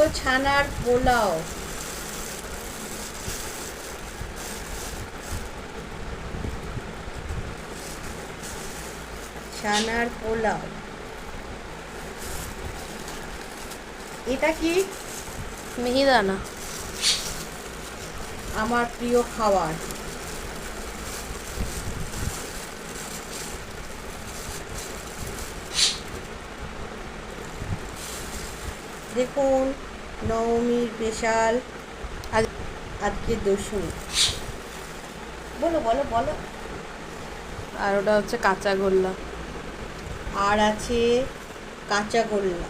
হলো ছানার পোলাও। ছানার পোলাও। এটা কি? মিহিদানা। আমার প্রিয় খাবার। দেখুন নবমীর স্পেশাল আজ আজকে দশমী বলো বলো বলো। আর ওটা হচ্ছে কাঁচা গোল্লা। আর আছে কাঁচা গোল্লা।